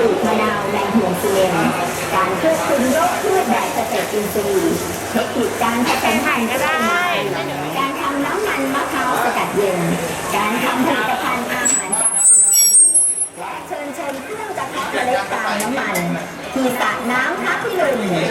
ลูกมะนาวในห่วงซียนการควบคุมโรคพืชแบบเกษตรอินทรีย์เทคนิคการผสมพันธุ์ก็ได้ การทำน้ำมันมะพร้าวสกัดเย็น การทำผลิตภัณฑ์อาหารจากและเชิญชมเครื่องกระทะเมล็ดตาลน้ำมันที่สระน้ำพักพิลุนประ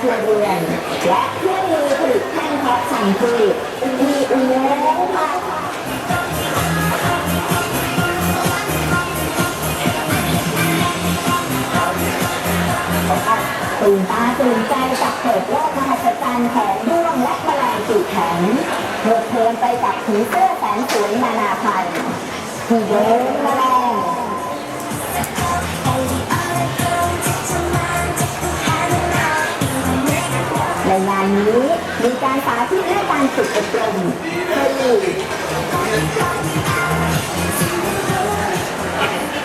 ครัวเรือนและเครื่องมือผลิตแท่งเพาะชำพืชมีอุโมงค์ผักตื่นตาตื่นใจกับเปิดโลกมหัศจรรย์ของร่วงและแมลงปีกแข็งเพลิดเพลินไปกับผีเสื้อแสนสวยนานาพันธุ์ที่เดินมล มีการสาธิตและการฝึกอบรมคือ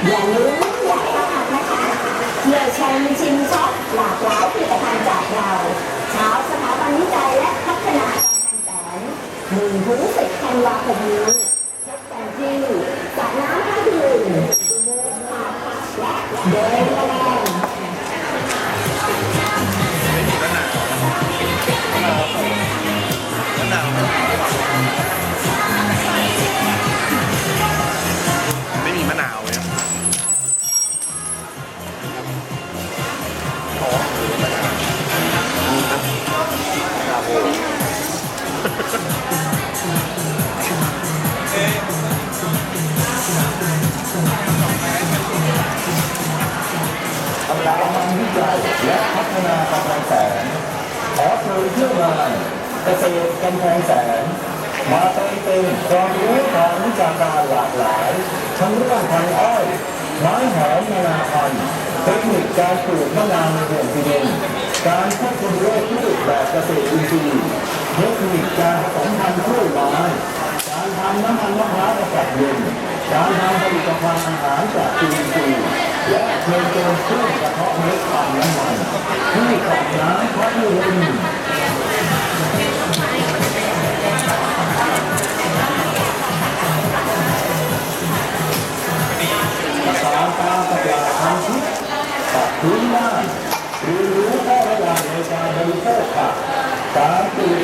อย่าลืมอย่าพลาดนะคะเที่ยวชมชิมช็อปหลากหลายผลิตภัณฑ์จากเราเช้าสถาบันวิจัยและพัฒนาการแสนหนึ่งถึงสิบธันวาคมนี้พบกันที่สระน้ำท่าพิลุนและเดินแมลงมะ สถาบันวิจัยและพัฒนากำแพงแสนขอเชิญเที่ยวงานเกษตรกำแพงแสนมาเติมเต็มความรู้ทางวิชาการหลากหลายทั้งเรื่องพันธุ์อ้อยไม้หอมนานาพันธุ์เทคนิคการปลูกมะนาวในห่วงที่ดินการควบคุมโรคพืชแบบเกษตรอินทรีย์เทคนิคการผสมพันธุ์กล้ไม้การทำน้ำมันมะพร้าวสกัดเย็นการทำผลิตภัณฑ์อาหารจากจุลินทรีย์ และเคยโดนสู้กพาะเล็กความน้ำมัให้กับน้ำพระพุทการปฏิติความคิดปรับพื้นบ้นเรียรู้ข้อระวังในการบริโภคการปลูก